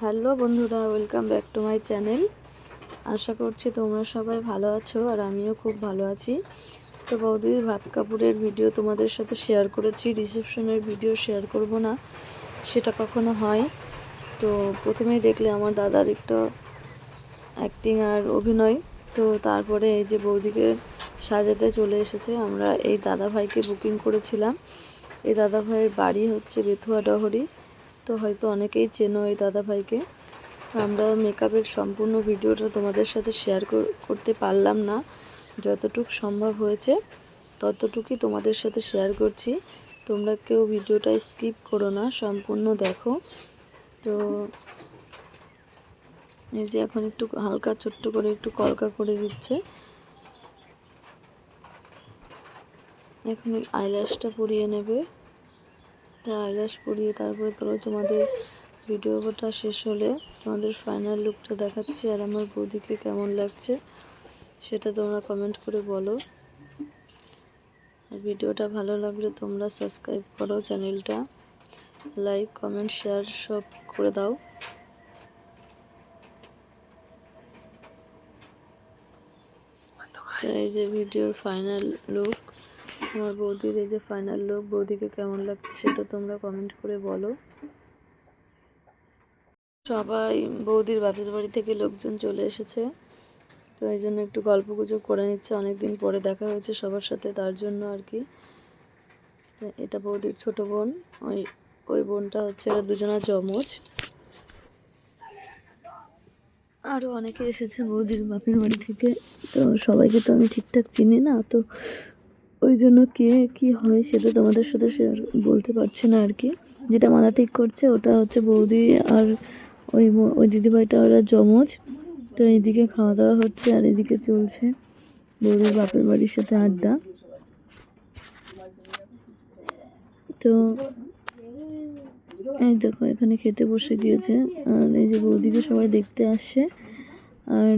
Hello বন্ধুরা welcome back to my channel আশা করছি তোমরা সবাই ভালো আছো আর আমিও খুব ভালো আছি। তো বৌদির ভাত কাপড়ের ভিডিও তোমাদের সাথে শেয়ার করেছি। রিসেপশনের ভিডিও শেয়ার করব না, সেটা কখনো হয়। তো প্রথমেই দেখলে আমার দাদার একটু অ্যাক্টিং আর অভিনয়। তো তারপরে এই যে বৌদিকে সাজাতে চলে এসেছে, আমরা এই দাদা ভাইকে বুকিং করেছিলাম। এই দাদা ভাইয়ের বাড়ি হচ্ছে বেথুয়া ডহরি। তো হয়তো অনেকেই চেনো এই দাদা ভাইকে আমরা মেকআপের সম্পূর্ণ ভিডিওটা তোমাদের সাথে শেয়ার করতে পারলাম না। যতটুকু সম্ভব হয়েছে, ততটুকুই তোমাদের সাথে শেয়ার করছি। তোমরা কেউ ভিডিওটা স্কিপ করো না, সম্পূর্ণ দেখো। তো এই যে এখন একটু হালকা ছোট্ট করে একটু কলকা করে দিচ্ছে। এখন আইল্যাশটা পরিয়ে নেবে। তা আইল্যাশ পরিয়ে তারপরে তোলো তোমাদের ভিডিওটা শেষ হলে তোমাদের ফাইনাল লুকটা দেখাচ্ছি আর আমার বৌদিকে কেমন লাগছে সেটা তোমরা কমেন্ট করে বলো। আর ভিডিওটা ভালো লাগলে তোমরা সাবস্ক্রাইব করো চ্যানেলটা লাইক কমেন্ট শেয়ার সব করে দাও। এই যে ভিডিওর ফাইনাল লুক আমার বৌদির এই যে ফাইনাল লুক বৌদিকে কেমন লাগছে সেটা তোমরা কমেন্ট করে বলো। সবাই, বৌদির বাপের বাড়ি থেকে লোকজন চলে এসেছে। তো এই জন্য একটু গল্প গুজব করে নিচ্ছে। অনেকদিন পরে দেখা হয়েছে সবার সাথে, তার জন্য আর কি। এটা বৌদির ছোট বোন। ওই ওই বোনটা হচ্ছে এরা দুজনা জমজ আরও অনেকে এসেছে বৌদির বাপের বাড়ি থেকে। তো সবাইকে তো আমি ঠিকঠাক চিনি না। তো ওই জন্য কে, কি হয় সেটা তোমাদের সাথে শেয়ার বলতে পারছি না আর কি। যেটা মাথা ঠিক করছে, ওটা হচ্ছে বৌদি আর ওই ওই দিদিভাইটা ওরা জমজ তো এইদিকে খাওয়া দাওয়া হচ্ছে আর এদিকে চলছে বৌদির বাপের বাড়ির সাথে আড্ডা। তো এই দেখো, এখানে খেতে বসে গিয়েছে। আর এই যে বৌদিকে সবাই দেখতে আসছে। আর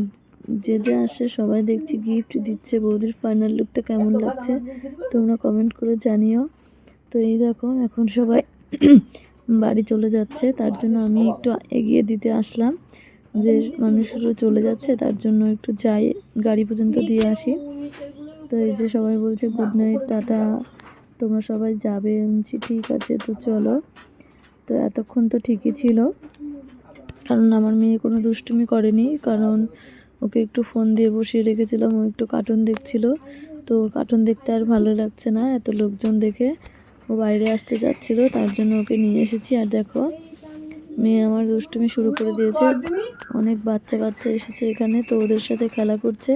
যে যে আসে সবাই দেখছি গিফট দিচ্ছে। বৌদির ফাইনাল লুকটা কেমন লাগছে তোমরা কমেন্ট করে জানিও। তো এই দেখো, এখন সবাই বাড়ি চলে যাচ্ছে। তার জন্য আমি একটু এগিয়ে দিতে আসলাম। যে মানুষেরও চলে যাচ্ছে, তার জন্য একটু যাই, গাড়ি পর্যন্ত দিয়ে আসি। তো এই যে সবাই বলছে গুড নাইট টাটা, তোমরা সবাই যাবে। ঠিক আছে, তো চলো। তো এতক্ষণ তো ঠিকই ছিল। কারণ আমার মেয়ে কোনো দুষ্টুমি করেনি। কারণ ওকে একটু ফোন দিয়ে বসিয়ে রেখেছিলাম, ও একটু কার্টুন দেখছিল। তো কার্টুন দেখতে আর ভালো লাগছে না, এত লোকজন দেখে ও বাইরে আসতে যাচ্ছিল তার জন্য ওকে নিয়ে এসেছি। আর দেখো, মেয়ে আমার দুষ্টুমি শুরু করে দিয়েছে। অনেক বাচ্চা কাচ্চা এসেছে এখানে, তো ওদের সাথে খেলা করছে।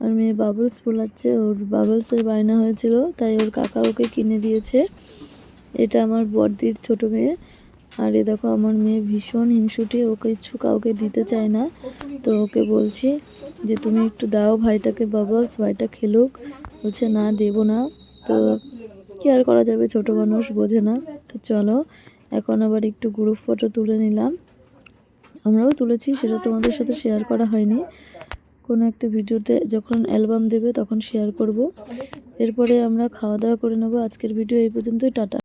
আর মেয়ে বাবলস ফোলাচ্ছে, ওর বাবলসের বায়না হয়েছিল, তাই ওর কাকা ওকে কিনে দিয়েছে। এটা আমার বড়দির ছোট মেয়ে। আর এ দেখো, আমার মেয়ে ভীষণ হিংসুটি, ওকে ইচ্ছু কাউকে দিতে চায় না। তো ওকে বলছি যে, তুমি একটু দাও ভাইটাকে বাবলস ভাইটা খেলুক। বলছে, না, দেব না। তো কি আর করা যাবে, ছোট মানুষ বোঝে না। তো চলো, এখন আবার একটু গ্রুপ ফটো তুলে নিলাম। আমরাও তুলেছি, সেটা তোমাদের সাথে শেয়ার করা হয়নি। কোনো একটা ভিডিওতে যখন অ্যালবাম দেবে, তখন শেয়ার করব। এরপরে আমরা খাওয়া দাওয়া করে নেব। আজকের ভিডিও এই পর্যন্তই, টাটা।